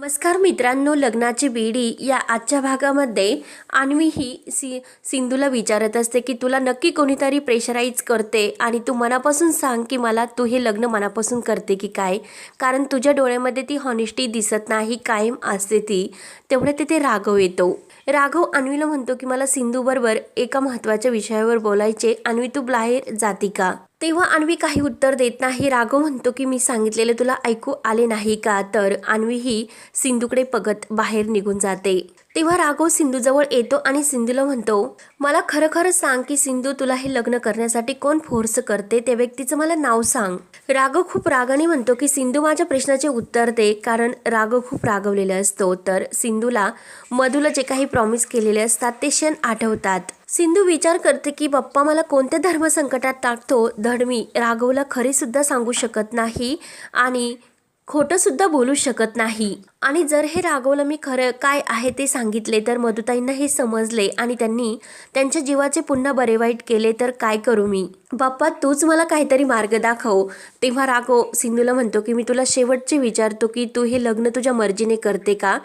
नमस्कार मित्रांनो लग्नाची बेडी या आजच्या भागामध्ये अन्वी ही सी सिंधूला विचारत असते की तुला नक्की कोणीतरी प्रेशराईज करते आणि तू मनापासून सांग की मला तू हे लग्न मनापासून करते की काय? कारण तुझ्या डोळ्यामध्ये ती हॉनेस्टी दिसत नाही कायम असते ती. तेवढ्या तिथे राघव येतो. राघव अन्वीला म्हणतो की मला सिंधूबरोबर एका महत्त्वाच्या विषयावर बोलायचे अन्वी तू बाहेर जाती का? तेव्हा अन्वी काही उत्तर देत नाही. राघव म्हणतो की मी सांगितलेले तुला ऐकू आले नाही का? तर अन्वी ही सिंधूकडे बघत बाहेर निघून जाते. तेव्हा राघव सिंधूजवळ येतो आणि सिंधूला म्हणतो मला खरं खरं सांग की सिंधू तुला हे लग्न करण्यासाठी कोण फोर्स करते? त्या व्यक्तीचं मला नाव सांग. राघव खूप रागाने म्हणतो की सिंधू माझ्या प्रश्नाचे उत्तर दे. कारण राघव खूप रागवलेला असतो. तर सिंधूला मधूला जे काही प्रॉमिस केलेले असतात ते क्षण आठवतात. सिंधू विचार करते की बाप्पा मला कोणत्या धर्मसंकटात टाकतो? धड मी राघवला खरीसुद्धा सांगू शकत नाही आणि खोटंसुद्धा बोलू शकत नाही. आणि जर हे राघवला मी खरं काय आहे ते सांगितले तर मधुताईंना हे समजले आणि त्यांनी त्यांच्या जीवाचे पुन्हा बरे वाईट केले तर काय करू मी? बाप्पा तूच मला काहीतरी मार्ग दाखव. तेव्हा राघव सिंधूला म्हणतो की मी तुला शेवटचे विचारतो की तू हे लग्न तुझ्या मर्जीने करते का?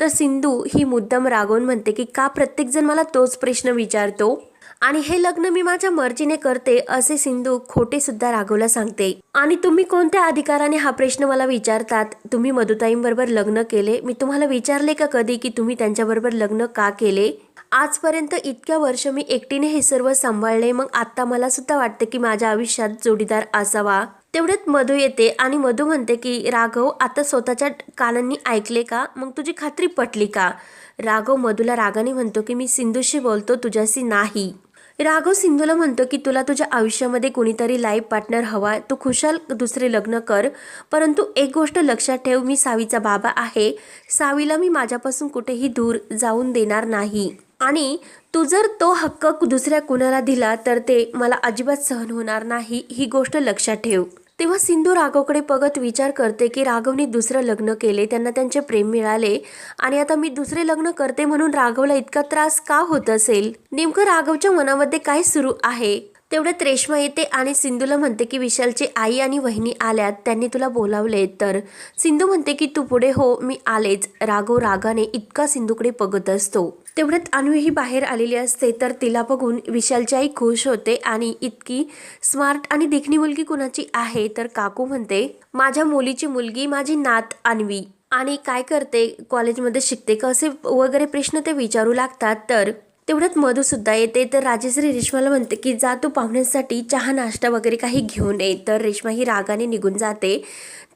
तर सिंधू ही मुद्दम रागवून म्हणते की का प्रत्येकजण मला तोच प्रश्न विचारतो? आणि हे लग्न मी माझ्या मर्जीने करते असे सिंधू खोटे सुद्धा राघवला सांगते. आणि तुम्ही कोणत्या अधिकाराने हा प्रश्न मला विचारतात? तुम्ही मधुताईंबरोबर लग्न केले. मी तुम्हाला विचारले का कधी की तुम्ही त्यांच्याबरोबर लग्न का केले? आजपर्यंत इतक्या वर्ष मी एकटीने हे सर्व सांभाळले मग आता मला सुद्धा वाटते की माझ्या आयुष्यात जोडीदार असावा. तेवढ्यात मधू येते आणि मधू म्हणते की राघव आता स्वतःच्या कानांनी ऐकले का? मग तुझी खात्री पटली का? राघव मधूला रागाने म्हणतो की मी सिंधूशी बोलतो तुझ्याशी नाही. राघव सिंधूला म्हणतो की तुला तुझ्या आयुष्यामध्ये कुणीतरी लाईफ पार्टनर हवा तू खुशाल दुसरे लग्न कर. परंतु एक गोष्ट लक्षात ठेव मी सावीचा बाबा आहे. सावीला मी माझ्यापासून कुठेही दूर जाऊन देणार नाही. आणि तू जर तो हक्क दुसऱ्या कुणाला दिला तर ते मला अजिबात सहन होणार नाही ही गोष्ट लक्षात ठेव. तेव्हा सिंधू राघवकडे बघत विचार करते की राघवने दुसरं लग्न केले त्यांना त्यांचे प्रेम मिळाले आणि आता मी दुसरे लग्न करते म्हणून राघवला इतका त्रास का होत असेल? नेमकं राघवच्या मनामध्ये काय सुरू आहे? तेवढ्यात रेश्मा येते आणि सिंधूला म्हणते की विशालची आई आणि वहिनी आल्यात त्यांनी तुला बोलावले तर. सिंधू म्हणते की तू पुढे हो मी आलेच. राघव रागाने इतका सिंधूकडे बघत असतो. तेवढ्यात अन्वीही बाहेर आलेली असते तर तिला बघून विशालची आई खुश होते आणि इतकी स्मार्ट आणि देखणी मुलगी कुणाची आहे? तर काकू म्हणते माझ्या मुलीची मुलगी माझी नात अन्वी. आणि काय करते? कॉलेजमध्ये शिकते का असे वगैरे प्रश्न ते विचारू लागतात. तर तेवढ्यात मधूसुद्धा येते. तर राजेश्री रेश्माला म्हणते की जा तू पाहुण्यांसाठी चहा नाश्ता वगैरे काही घेऊन ये. तर रेश्मा ही रागाने निघून जाते.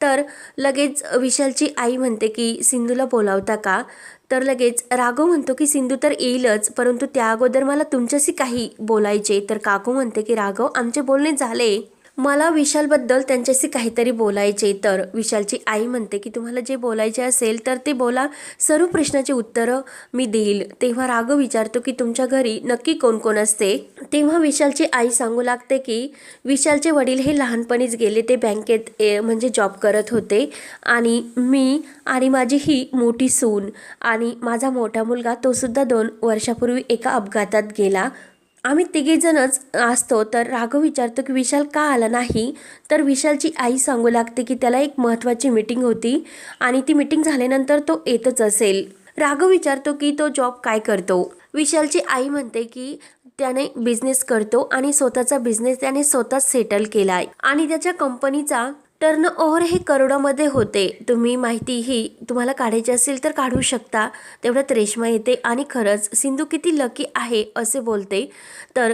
तर लगेच विशालची आई म्हणते की सिंधूला बोलावता का? तर लगेच राघव म्हणतो की सिंधू तर येईलच परंतु त्या अगोदर मला तुमच्याशी काही बोलायचे तर काकू म्हणते की राघव आमचे बोलणे झाले. मला विशालबद्दल त्यांच्याशी काहीतरी बोलायचे तर विशालची आई म्हणते की तुम्हाला जे बोलायचे असेल तर ते बोला. सर्व प्रश्नाची उत्तरं मी देईल. तेव्हा राघव विचारतो की तुमच्या घरी नक्की कोण कोण असते? तेव्हा विशालची आई सांगू लागते की विशालचे वडील हे लहानपणीच गेले. ते बँकेत ए, म्हणजे जॉब करत होते. आणि मी आणि माझी ही मोठी सून आणि माझा मोठा मुलगा तो सुद्धा दोन वर्षापूर्वी एका अपघातात गेला. आम्ही तिघीजणच असतो तर राघव विचारतो की विशाल का आला नाही? तर विशालची आई सांगू लागते की त्याला एक महत्त्वाची मीटिंग होती आणि ती मीटिंग झाल्यानंतर तो येतच असेल. राघव विचारतो की तो जॉब काय करतो? विशालची आई म्हणते की त्याने बिझनेस करतो आणि स्वतःचा बिझनेस त्याने स्वतःच सेटल केलाय आणि त्याच्या कंपनीचा टर्न ओव्हर हे करोडामध्ये होते. तुम्ही माहिती ही तुम्हाला काढायची असेल तर काढू शकता. तेवढ्यात रेश्मा येते आणि खरंच सिंधू किती लकी आहे असे बोलते. तर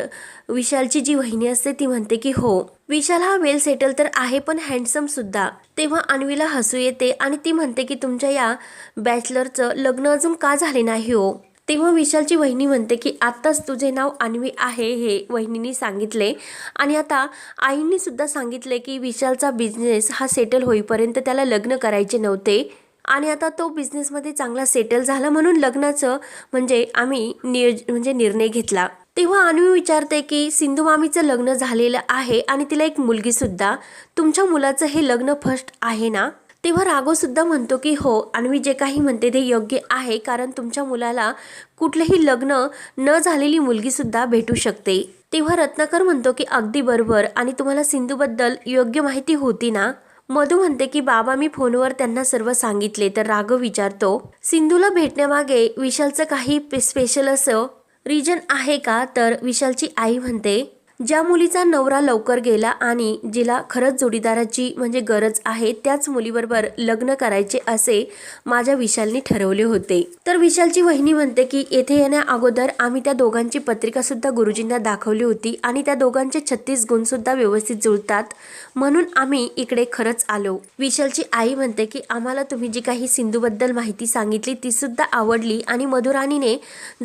विशालची जी वहिनी असते ती म्हणते की हो विशाल हा वेल सेटल तर आहे पण हँडसम सुद्धा. तेव्हा अन्वीला हसू येते आणि ती म्हणते की तुमच्या या बॅचलरचं लग्न अजून का झाले नाही हो? तेव्हा विशालची वहिनी म्हणते की आत्ताच तुझे नाव अन्वी आहे हे वहिनीने सांगितले. आणि आता आईंनी सुद्धा सांगितले की विशालचा बिझनेस हा सेटल होईपर्यंत त्याला लग्न करायचे नव्हते. आणि आता तो बिझनेसमध्ये चांगला सेटल झाला म्हणून लग्नाचं म्हणजे आम्ही नियोज म्हणजे निर्णय घेतला. तेव्हा अन्वी विचारते की सिंधू मामीचं लग्न झालेलं आहे आणि तिला एक मुलगीसुद्धा. तुमच्या मुलाचं हे लग्न फर्स्ट आहे ना? तेव्हा राघवसुद्धा म्हणतो की हो अन्वी जे काही म्हणते ते योग्य आहे कारण तुमच्या मुलाला कुठलंही लग्न न झालेली मुलगीसुद्धा भेटू शकते. तेव्हा रत्नाकर म्हणतो की अगदी बरोबर आणि तुम्हाला सिंधूबद्दल योग्य माहिती होती ना? मधू म्हणते की बाबा मी फोनवर त्यांना सर्व सांगितले. तर राघव विचारतो सिंधूला भेटण्यामागे विशालचं काही स्पेशल असं रिजन आहे का? तर विशालची आई म्हणते ज्या मुलीचा नवरा लवकर गेला आणि जिला खरंच जोडीदाराची म्हणजे गरज आहे त्याच मुलीबरोबर लग्न करायचे असे माझ्या विशालने ठरवले होते. तर विशालची वहिनी म्हणते की येथे येण्या अगोदर आम्ही त्या दोघांची पत्रिका सुद्धा गुरुजींना दाखवली होती आणि त्या दोघांचे छत्तीस गुणसुद्धा व्यवस्थित जुळतात म्हणून आम्ही इकडे खरंच आलो. विशालची आई म्हणते की आम्हाला तुम्ही जी काही सिंधूबद्दल माहिती सांगितली ती सुद्धा आवडली आणि मधुराणीने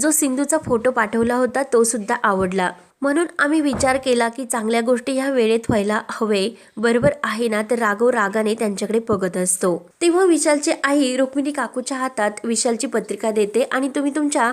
जो सिंधूचा फोटो पाठवला होता तो सुद्धा आवडला. म्हणून आम्ही विचार केला की चांगल्या गोष्टी ह्या वेळेत व्हायला हवे. बरोबर आहे ना? तर राघव रागाने त्यांच्याकडे बघत असतो. तेव्हा विशालची आई रुक्मिणी काकूच्या हातात विशालची पत्रिका देते आणि तुम्ही तुमच्या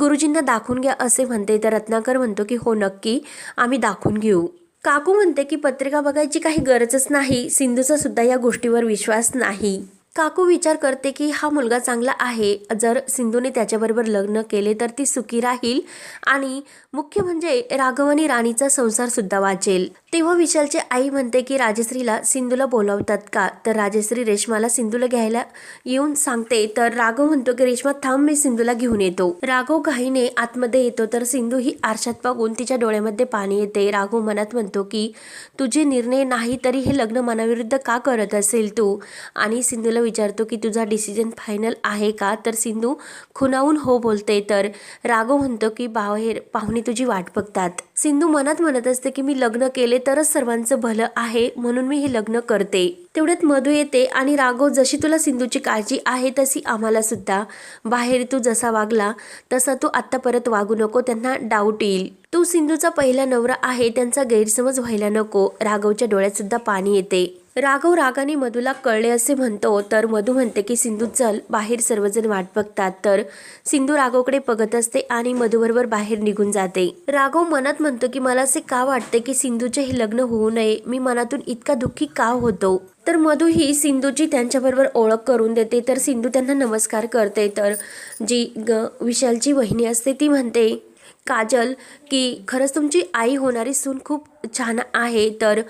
गुरुजींना दाखवून घ्या असे म्हणते. तर रत्नाकर म्हणतो की हो नक्की. आम्ही दाखवून घेऊ. काकू म्हणते की पत्रिका बघायची काही गरजच नाही. सिंधूचा सुद्धा या गोष्टीवर विश्वास नाही. काकू विचार करते की हा मुलगा चांगला आहे. जर सिंधूने त्याच्याबरोबर लग्न केले तर ती सुखी राहील आणि मुख्य म्हणजे राघव आणि राणीचा संसार सुद्धा वाचेल. तेव्हा विशालची आई म्हणते की राजश्रीला सिंधूला बोलावतात का? तर राजश्री रेश्माला सिंधूला घ्यायला येऊन सांगते. तर राघव म्हणतो की रेश्मा थांब मी सिंधूला घेऊन येतो. राघव घाईने आतमध्ये येतो तर सिंधू ही आरशात पाहून तिच्या डोळ्यामध्ये पाणी येते. राघव मनात म्हणतो की तुझे निर्णय नाही तरी हे लग्न मनाविरुद्ध का करत असेल तू? आणि सिंधूला विचारतो की तुझा डिसिजन फायनल आहे का? तर सिंधू खुनावून हो बोलते. तर राघव म्हणतो की बाहेर पाहुणे तुझी वाट बघतात. सिंधू मनात म्हणत असते की मी लग्न केले तरच सर्वांचं भलं आहे म्हणून मी हे लग्न करते. तेवढ्यात मधू येते आणि राघव जशी तुला सिंधूची काळजी आहे तशी आम्हाला सुद्धा. बाहेर तू जसा वागला तसा तू आत्ता परत वागू नको त्यांना डाऊट येईल. तू सिंधूचा पहिला नवरा आहे त्यांचा गैरसमज व्हायला नको. राघवच्या डोळ्यात सुद्धा पाणी येते. राघव रागाने मधूला कळले असे म्हणतो तर मधू म्हणते की सिंधू चल बाहेर सर्वजण वाट बघतात. तर सिंधू राघवकडे बघत असते आणि मधूबरोबर बाहेर निघून जाते. राघव मनात म्हणतो की मला असे का वाटते की सिंधूचे हे लग्न होऊ नये? मी मनातून इतका दुःखी का होतो? तर मधू ही सिंधूची त्यांच्याबरोबर ओळख करून देते. तर सिंधू त्यांना नमस्कार करते. तर जी ग विशालची वहिनी असते ती म्हणते काजल की खरंच तुमची आई होणारी सून खूप छान आहे. तर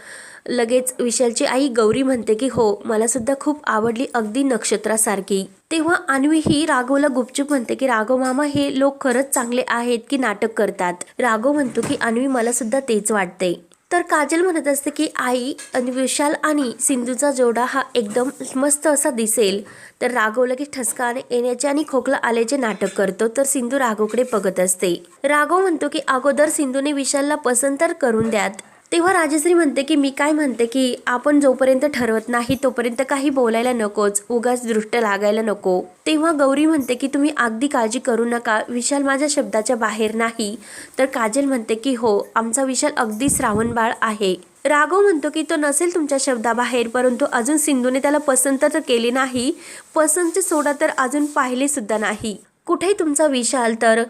लगेच विशालची आई गौरी म्हणते की हो मला सुद्धा खूप आवडली अगदी नक्षत्रासारखी. तेव्हा अन्वी ही राघवला गुपचूप म्हणते की राघव मामा हे लोक खरंच चांगले आहेत की नाटक करतात? राघव म्हणतो की अन्वी मला सुद्धा तेच वाटते. तर काजल म्हणत असते की आई आणि विशाल आणि सिंधूचा जोडा हा एकदम मस्त असा दिसेल. तर राघव लगेच ठसकाने येण्याचे आणि खोकला आल्याचे नाटक करतो. तर सिंधू राघवकडे बघत असते. राघव म्हणतो की अगोदर सिंधूने विशालला पसंत तर करून द्यात तेव्हा राजश्री म्हणते की मी काय म्हणते की आपण जोपर्यंत ठरवत नाही तोपर्यंत काही बोलायला नकोच. उगाच दृष्ट लागायला नको. तेव्हा गौरी म्हणते की तुम्ही अगदी काळजी करू नका. विशाल माझ्या शब्दाच्या बाहेर नाही. तर काजल म्हणते की हो आमचा विशाल अगदी श्रावणबाळ आहे. राघव म्हणतो की तो नसेल तुमच्या शब्दाबाहेर परंतु अजून सिंधूने त्याला पसंत तर केली नाही. पसंत सोडा तर अजून पाहिले सुद्धा नाही. कुठेही तुमचा विशाल तर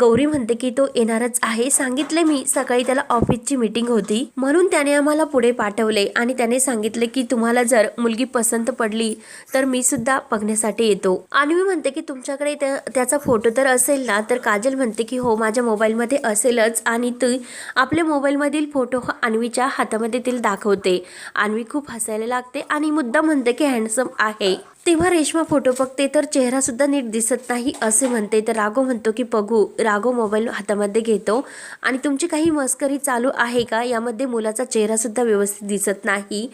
गौरी म्हणते की तो येणारच आहे. सांगितले मी. सकाळी त्याला ऑफिसची मीटिंग होती. म्हणून त्याने आम्हाला पुढे पाठवले आणि त्याने सांगितले की तुम्हाला जर मुलगी पसंत पडली तर मी सुद्धा बघण्यासाठी येतो. आणि मी म्हणते की तुमच्याकडे त्या त्याचा फोटो तर असेल ना तर काजल म्हणते की हो माझ्या मोबाईलमध्ये असेलच आणि ती आपल्या मोबाईलमधील फोटो हा अन्वीच्या हातामध्ये तिला दाखवते. अन्वी खूप हसायला लागते आणि मुद्दा म्हणते की हँडसम आहे. तेव्हा रेश्मा फोटो बघते तर चेहरा सुद्धा नीट दिसत नाही असे म्हणते. तर राघव म्हणतो की बघू राघव मोबाईल हातामध्ये घेतो. आणि तुमची काही मस्करी चालू आहे का? यामध्ये मुलाचा चेहरा सुद्धा व्यवस्थित दिसत नाही.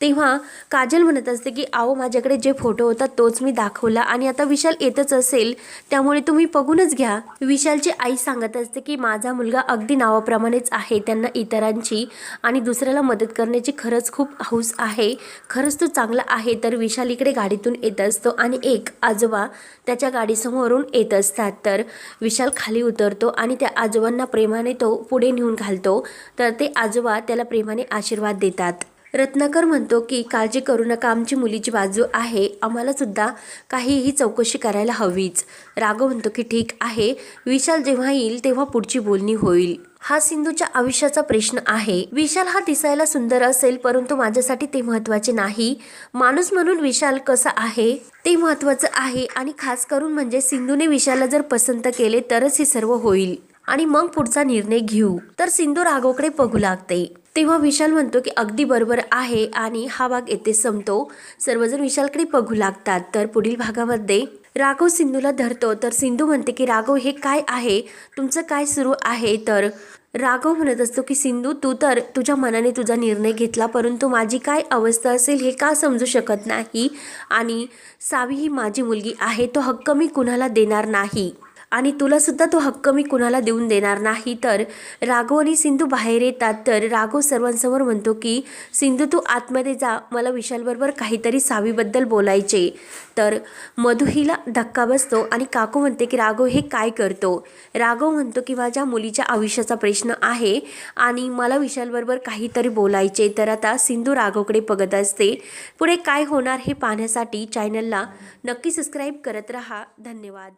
तेव्हा काजल म्हणत असते की आओ माझ्याकडे जे फोटो होता तोच मी दाखवला आणि आता विशाल येतच असेल. त्यामुळे तुम्ही बघूनच घ्या. विशालची आई सांगत असते की माझा मुलगा अगदी नावाप्रमाणेच आहे. त्यांना इतरांची आणि दुसऱ्याला मदत करण्याची खरंच खूप हौस आहे. खरंच तो चांगला आहे. तर विशाल इकडे गाडीतून येत असतो आणि एक आजोबा त्याच्या गाडीसमोरून येत असतात. तर विशाल खाली उतरतो आणि त्या आजोबांना प्रेमाने तो पुढे नेऊन घालतो. तर ते आजोबा त्याला प्रेमाने आशीर्वाद देतात. रत्नाकर म्हणतो की काळजी करू नका आमची मुलीची बाजू आहे. आम्हालासुद्धा काहीही चौकशी करायला हवीच. राघव म्हणतो की ठीक आहे. विशाल जेव्हा येईल तेव्हा पुढची बोलणी होईल. हा सिंधूच्या आयुष्याचा प्रश्न आहे. विशाल हा दिसायला सुंदर असेल परंतु माझ्यासाठी ते महत्त्वाचे नाही. माणूस म्हणून विशाल कसा आहे? ते महत्वाचं आहे आणि खास करून म्हणजे सिंधूने विशालला जर पसंत केले तरच हे सर्व होईल. आणि मग पुढचा निर्णय घेऊ. तर सिंधू राघवकडे बघू लागते. तेव्हा विशाल म्हणतो की अगदी बरोबर आहे आणि हा भाग येथे संपतो. सर्वजण विशालकडे बघू लागतात. तर पुढील भागामध्ये राघव सिंधूला धरतो. तर सिंधू म्हणते की राघव हे काय आहे? तुमचं काय सुरू आहे? तर राघव म्हणत असतो की सिंधू तू तर तुझ्या मनाने तुझा निर्णय घेतला परंतु माझी काय अवस्था असेल हे का समजू शकत नाही? आणि सावी ही माझी मुलगी आहे तो हक्क मी कुणाला देणार नाही? आणि तुलासुद्धा तो हक्क मी कुणाला देऊन देणार नाही. तर राघव आणि सिंधू बाहेर येतात. तर राघव सर्वांसमोर म्हणतो की सिंधू तू आतमध्ये जा. मला विशालबरोबर काहीतरी सावीबद्दल बोलायचे. तर मधुहीला धक्का बसतो आणि काकू म्हणते की राघव हे काय करतो? राघव म्हणतो की माझ्या मुलीच्या आयुष्याचा प्रश्न आहे आणि मला विशालबरोबर काहीतरी बोलायचे. तर आता सिंधू राघवकडे बघत असते. पुढे काय होणार हे पाहण्यासाठी चॅनलला नक्की सबस्क्राईब करत रहा. धन्यवाद.